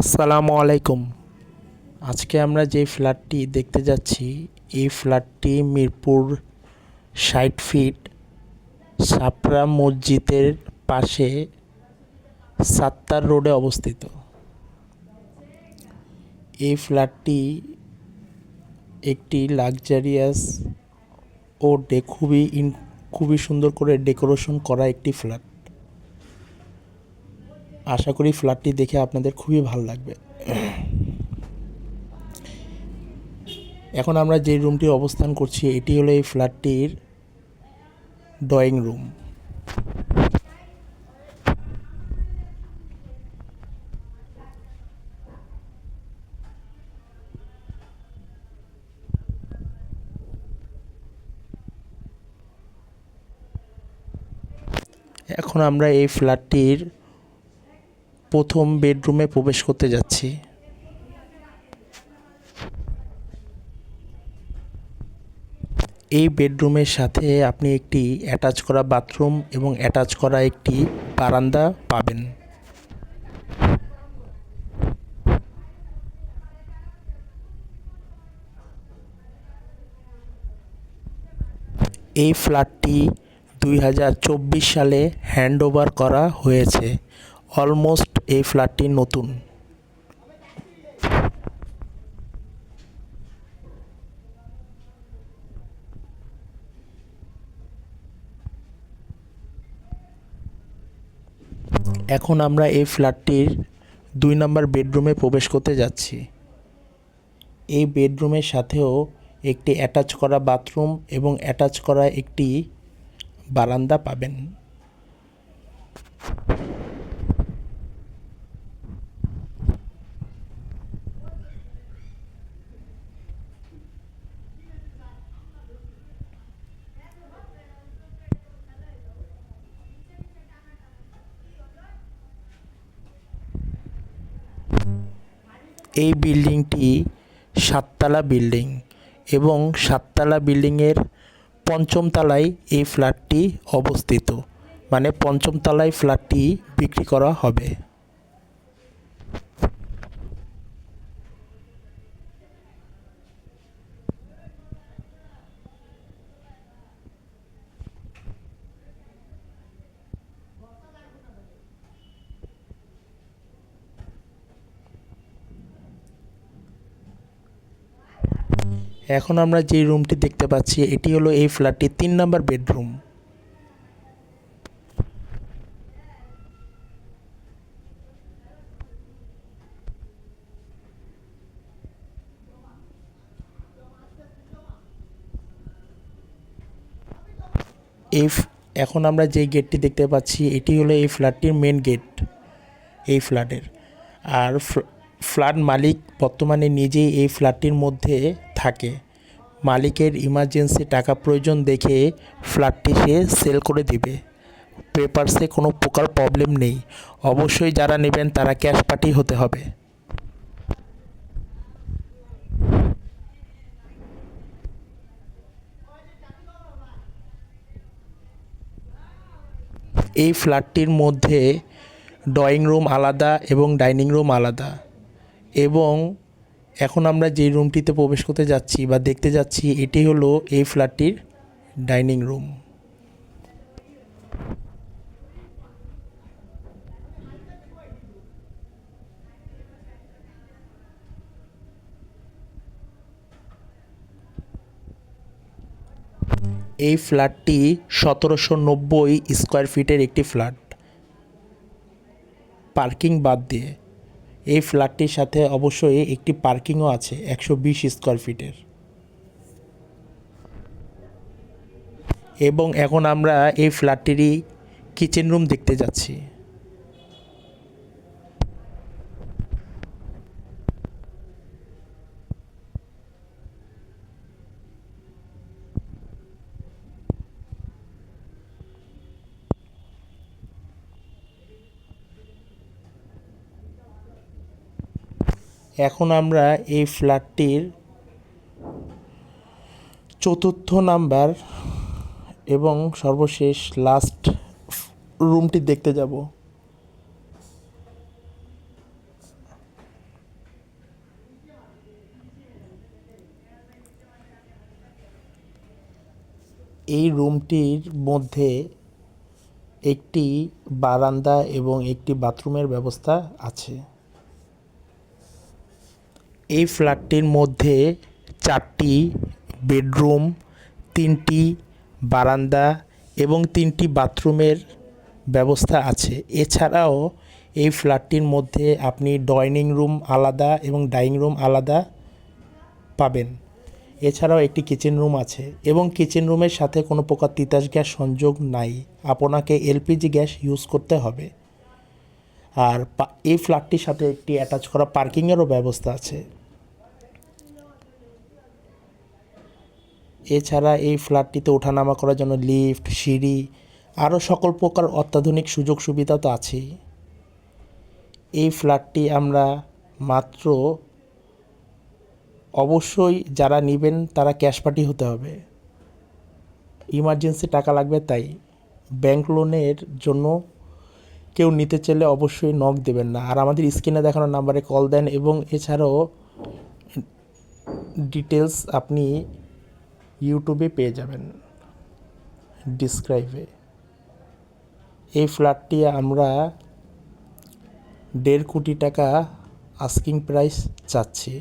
আসসালামু আলাইকুম। আজকে আমরা যে ফ্ল্যাটটি দেখতে যাচ্ছি, এই ফ্ল্যাটটি মিরপুর ষাট ফিট সাপরা মসজিদের পাশে সাত্তার রোডে অবস্থিত। এই ফ্ল্যাটটি একটি লাক্সারিয়াস ও ডে খুবই খুবই সুন্দর করে ডেকোরেশন করা একটি ফ্ল্যাট। আশা করি ফ্ল্যাটটি দেখে আপনাদের খুবই ভালো লাগবে। এখন আমরা যে রুমটি অবস্থান করছি, এটি হলো এই ফ্ল্যাটটির ড্রয়িং রুম। এখন আমরা এই ফ্ল্যাটটির প্রথম বেডরুমে প্রবেশ করতে যাচ্ছি। এই বেডরুমের সাথে আপনি একটি অ্যাটাচ করা বাথরুম এবং অ্যাটাচ করা একটি বারান্দা পাবেন। এই ফ্ল্যাটটি দুই হাজার চব্বিশ সালে হ্যান্ডওভার করা হয়েছে। অলমোস্ট এই ফ্ল্যাটটি নতুন। এখন আমরা এই ফ্ল্যাটটির দুই নম্বর বেডরুমে প্রবেশ করতে যাচ্ছি। এই বেডরুমের সাথেও একটি অ্যাটাচ করা বাথরুম এবং অ্যাটাচ করা একটি বারান্দা পাবেন। এই বিল্ডিংটি সাততলা বিল্ডিং এবং সাততলা বিল্ডিংয়ের পঞ্চম তলায় এই ফ্ল্যাটটি অবস্থিত। মানে পঞ্চম তলায় ফ্ল্যাটটি বিক্রি করা হবে। এখন আমরা যে রুমটি দেখতে পাচ্ছি, এটি হলো এই ফ্ল্যাটটির তিন নম্বর বেডরুম এই এখন আমরা যে গেটটি দেখতে পাচ্ছি, এটি হলো এই ফ্ল্যাটটির মেন গেট এই ফ্ল্যাটের আর ফ্ল্যাট মালিক বর্তমানে নিজেই এই ফ্ল্যাটটির মধ্যে থাকে। মালিকের ইমার্জেন্সি টাকা প্রয়োজন দেখে ফ্ল্যাটটি সে সেল করে দিবে। পেপারসে কোনো প্রকার প্রবলেম নেই। অবশ্যই যারা নেবেন তারা ক্যাশ পার্টি হতে হবে। এই ফ্ল্যাটটির মধ্যে ড্রয়িং রুম আলাদা এবং ডাইনিং রুম আলাদা। এবং এখন আমরা যে রুমটিতে প্রবেশ করতে যাচ্ছি বা দেখতে যাচ্ছি, এটি হলো এই ফ্ল্যাটটির ডাইনিং রুম। এই ফ্ল্যাটটি সতেরোশো নব্বই স্কোয়ার ফিটের একটি ফ্ল্যাট। পার্কিং বাদ দিয়ে। এই ফ্ল্যাটটির সাথে অবশ্যই একটি পার্কিংও আছে, একশো বিশ স্কোয়ার ফিটের। এবং এখন আমরা এই ফ্ল্যাটটিরই কিচেন রুম দেখতে যাচ্ছি। এখন আমরা এই ফ্ল্যাটটির চতুর্থ নাম্বার এবং সর্বশেষ লাস্ট রুমটি দেখতে যাব। এই রুমটির মধ্যে একটি বারান্দা এবং একটি বাথরুমের ব্যবস্থা আছে। এই ফ্ল্যাটটির মধ্যে চারটি বেডরুম, তিনটি বারান্দা এবং তিনটি বাথরুমের ব্যবস্থা আছে। এছাড়াও এই ফ্ল্যাটটির মধ্যে আপনি ডাইনিং রুম আলাদা এবং ডাইনিং রুম আলাদা পাবেন। এছাড়াও একটি কিচেন রুম আছে এবং কিচেন রুমের সাথে কোনো প্রকার তিতাস গ্যাস সংযোগ নাই। আপনাকে এলপিজি গ্যাস ইউজ করতে হবে। আর এই ফ্ল্যাটটির সাথে একটি অ্যাটাচ করা পার্কিংয়েরও ব্যবস্থা আছে। এছাড়া এই ফ্ল্যাটটিতে ওঠানামা করার জন্য লিফট, সিঁড়ি, আরও সকল প্রকার অত্যাধুনিক সুযোগ সুবিধা তো আছেই। এই ফ্ল্যাটটি আমরা মাত্র অবশ্যই যারা নেবেন তারা ক্যাশ পার্টি হতে হবে। ইমার্জেন্সি টাকা লাগবে তাই ব্যাংক লোনের জন্য কেউ নিতে চাইলে অবশ্যই নক দেবেন না। আর আমাদের স্ক্রিনে দেখানো নাম্বারে কল দেন এবং এছাড়াও ডিটেলস আপনি ইউটিউবে পেয়ে যাবেন। ডিসক্রাইবে এই ফ্ল্যাটটি আমরা দেড় কোটি টাকা আস্কিং প্রাইস চাচ্ছি।